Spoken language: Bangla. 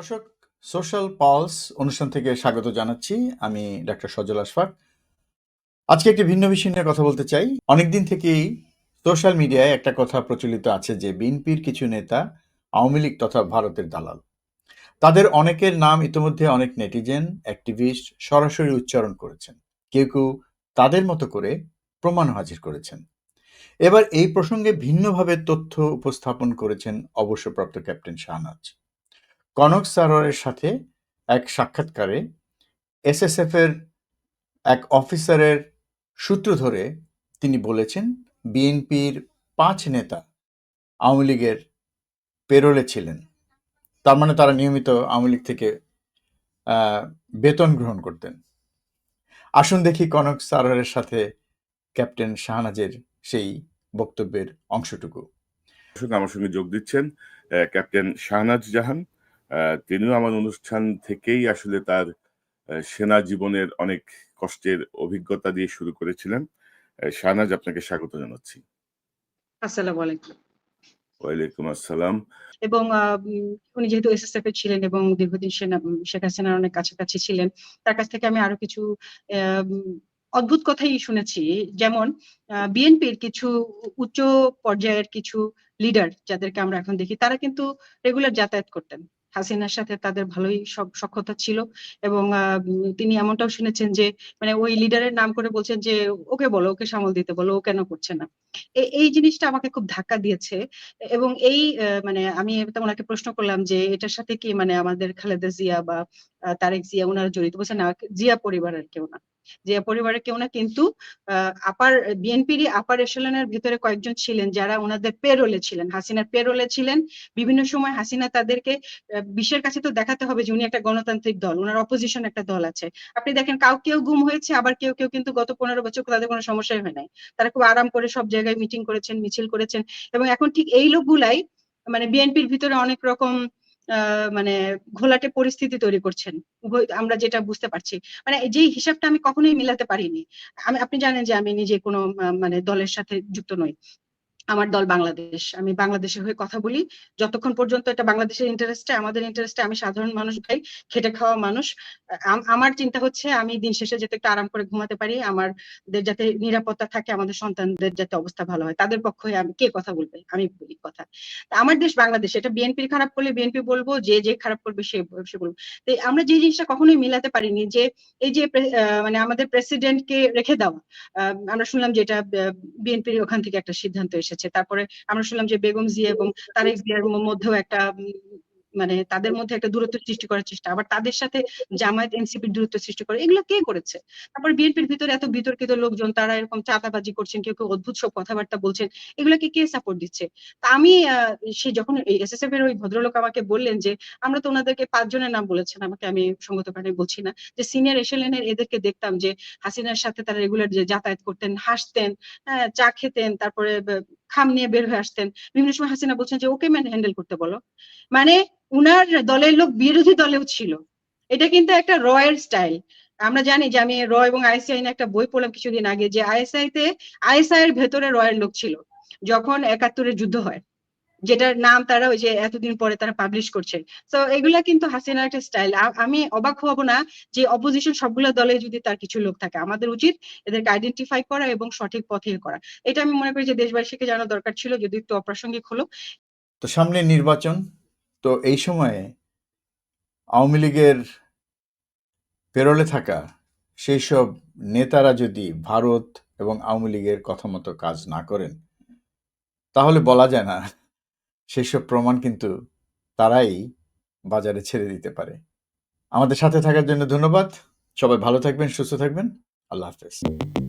দর্শক সোশ্যাল পালস অনুষ্ঠান থেকে স্বাগত জানাচ্ছি। আমি ডাক্তার সজল আশফাক। আজকে একটি ভিন্ন বিষয় নিয়ে কথা বলতে চাই। অনেকদিন থেকেই সোশ্যাল মিডিয়ায় একটা কথা প্রচলিত আছে যে, বিএনপির কিছু নেতা আওয়ামী লীগ তথা ভারতের দালাল। তাদের অনেকের নাম ইতিমধ্যে অনেক নেটিজেন, অ্যাক্টিভিস্ট সরাসরি উচ্চারণ করেছেন। কেউ কেউ তাদের মতো করে প্রমাণ হাজির করেছেন। এবার এই প্রসঙ্গে ভিন্নভাবে তথ্য উপস্থাপন করেছেন অবসরপ্রাপ্ত ক্যাপ্টেন শাহনাজ। কনক সারোয়ারের সাথে এক সাক্ষাৎকারে এসএসএফ এর এক অফিসারের সূত্র ধরে তিনি বলেছেন, বিএনপির পাঁচ নেতা আওয়ামী লীগের পেরোলে ছিলেন। তার মানে তারা নিয়মিত আওয়ামী লীগ থেকে বেতন গ্রহণ করতেন। আসুন দেখি কনক সারোয়ারের সাথে ক্যাপ্টেন শাহনাজের সেই বক্তব্যের অংশটুকু। আমার সঙ্গে যোগ দিচ্ছেন ক্যাপ্টেন শাহনাজ জাহান। তিনিও আমার অনুষ্ঠান থেকেই আসলে তার সেনা জীবনের অনেক কষ্টের অভিজ্ঞতা দিয়ে শুরু করেছিলেন। শাহনাজ আপনাকে স্বাগত জানাচ্ছি। আসসালামু আলাইকুম। ওয়ালাইকুম আসসালাম। এবং উনি যেহেতু এসএসএফ এর ছিলেন এবং দীর্ঘদিন সেনা শেখ হাসিনার অনেক কাছাকাছি ছিলেন তার কাছ থেকে আমি আরও কিছু অদ্ভুত কথাই শুনেছি। যেমন বিএনপির কিছু উচ্চ পর্যায়ের কিছু লিডার যাদেরকে আমরা এখন দেখি তারা কিন্তু রেগুলার যাতায়াত করতেন। হাসিনার সাথে তাদের ভালোই সব সখ্যতা ছিল এবং তিনি এমনটাও শুনেছেন যে মানে ওই লিডারের নাম করে বলছেন যে, ওকে বলো, ওকে সামল দিতে বলো, ও কেন করছে না? এই জিনিসটা আমাকে খুব ধাক্কা দিয়েছে। এবং এই মানে আমি ওনাকে প্রশ্ন করলাম যে, এটার সাথে কি মানে আমাদের খালেদা জিয়া বা তারেক জিয়া ওনারা জড়িত? বলছে, না, জিয়া পরিবারের কেউ না। জিয়া পরিবারের কেউ না, কিন্তু আপার, বিএনপিরই আপার এশালনের ভিতরে কয়েকজন ছিলেন যারা ওনাদের পেরোলে ছিলেন। হাসিনার পেরোলে ছিলেন। বিভিন্ন সময় হাসিনা তাদেরকে বিশ্বের কাছে তো দেখাতে হবে যে, উনি একটা গণতান্ত্রিক দল ওনার অপোজিশন একটা দল আছে। আপনি দেখেন, কাউ কেউ গুম হয়েছে, আবার কেউ কেউ কিন্তু গত পনেরো বছর তাদের কোনো সমস্যাই হয় নাই। তারা খুব আরাম করে সব জায়গায় মিটিং করেছেন, মিছিল করেছেন এবং এখন ঠিক এই লোকগুলাই মানে বিএনপির ভিতরে অনেক রকম মানে ঘোলাটে পরিস্থিতি তৈরি করছেন। আমরা যেটা বুঝতে পারছি। মানে যে হিসাবটা আমি কখনোই মিলাতে পারিনি। আপনি জানেন যে আমি নিজে কোনো মানে দলের সাথে যুক্ত নই। আমার দল বাংলাদেশ। আমি বাংলাদেশের হয়ে কথা বলি। যতক্ষণ পর্যন্ত এটা বাংলাদেশের ইন্টারেস্টে আমাদের ইন্টারেস্টে আমি সাধারণ মানুষ ভাই খেটে খাওয়া মানুষ। আম- আমার চিন্তা হচ্ছে আমি দিন শেষে যাতে একটু আরাম করে ঘুমাতে পারি আমাদের যাতে নিরাপত্তা থাকে, আমাদের সন্তানদের যাতে অবস্থা ভালো হয়। তাদের পক্ষে আমি কে কথা বলবে? আমি বলি কথা। আমার দেশ বাংলাদেশ, এটা বিএনপির খারাপ করলে বিএনপি বলব, যে যে খারাপ করবে সে সে বলব। তো আমরা যে জিনিসটা কখনোই মিলাতে পারিনি, যে এই যে মানে আমাদের প্রেসিডেন্টকে রেখে দেওয়া আমরা শুনলাম যে এটা বিএনপির ওখান থেকে একটা সিদ্ধান্ত এসেছে। তারপরে আমরা শুনলাম যে বেগম জিয়া এবং তারেক জিয়ার মধ্যেও একটা মানে তাদের মধ্যে একটা দূরত্ব সৃষ্টি করার চেষ্টা। আবার তাদের সাথে জামায়াত এনসিপির দূরত্ব সৃষ্টি করে। এগুলো কে করেছে? তারপর বিএনপির ভিতরে এত বিতর্কিত লোকজন তারা এরকম চাঁদাবাজি করছেন কেউ কেউ অদ্ভুত সব কথাবার্তা বলছেন এগুলোকে কে সাপোর্ট দিচ্ছে? তা আমি সে যখন এসএসএফ এর ওই ভদ্রলোক আমাকে বললেন যে আমরা তো ওনাদেরকে পাঁচজনের নাম বলেছেন আমাকে আমি সঙ্গত কারণে বলছি না। যে সিনিয়র এসএলএনের এদেরকে দেখতাম যে হাসিনার সাথে তারা রেগুলার যে যাতায়াত করতেন হাসতেন হ্যাঁ, চা খেতেন তারপরে খাম নিয়ে বের হয়ে আসতেন। বিভিন্ন সময় হাসিনা বলছেন যে, ওকে ম্যান হ্যান্ডেল করতে বলো। মানে উনার দলের লোক বিরোধী দলেও ছিল। এটা কিন্তু একটা রয়ের স্টাইল। আমরা জানি যে, আমি র এবং আইএসআই একটা বই পড়লাম কিছুদিন আগে যে, আইএসআই তে, আইএসআই এর ভেতরে রয়ের লোক ছিল, যখন একাত্তরের যুদ্ধ হয়। যেটার নাম তারা ওই যে এতদিন পরে তারা পাবলিশ করছে তো এগুলা কিন্তু হাসিনার একটা স্টাইল আমি অবাক হব না যে অপোজিশন সবগুলো দলে যদি তার কিছু লোক থাকে। আমাদের উচিত এদেরকে আইডেন্টিফাই করা এবং সঠিক পথে করা। এটা আমি মনে করি যে দেশবাসীকে জানা দরকার ছিল যদি একটু অপ্রাসঙ্গিক হলো। তো সামনে নির্বাচন। তো এই সময়ে আওয়ামী লীগের পেরোলে থাকা সেই সব নেতারা যদি ভারত এবং আওয়ামী লীগের কথা মতো কাজ না করেন, তাহলে বলা যায় না সেসব প্রমাণ কিন্তু তারাই বাজারে ছেড়ে দিতে পারে। আমাদের সাথে থাকার জন্য ধন্যবাদ। সবাই ভালো থাকবেন, সুস্থ থাকবেন। আল্লাহ হাফেজ।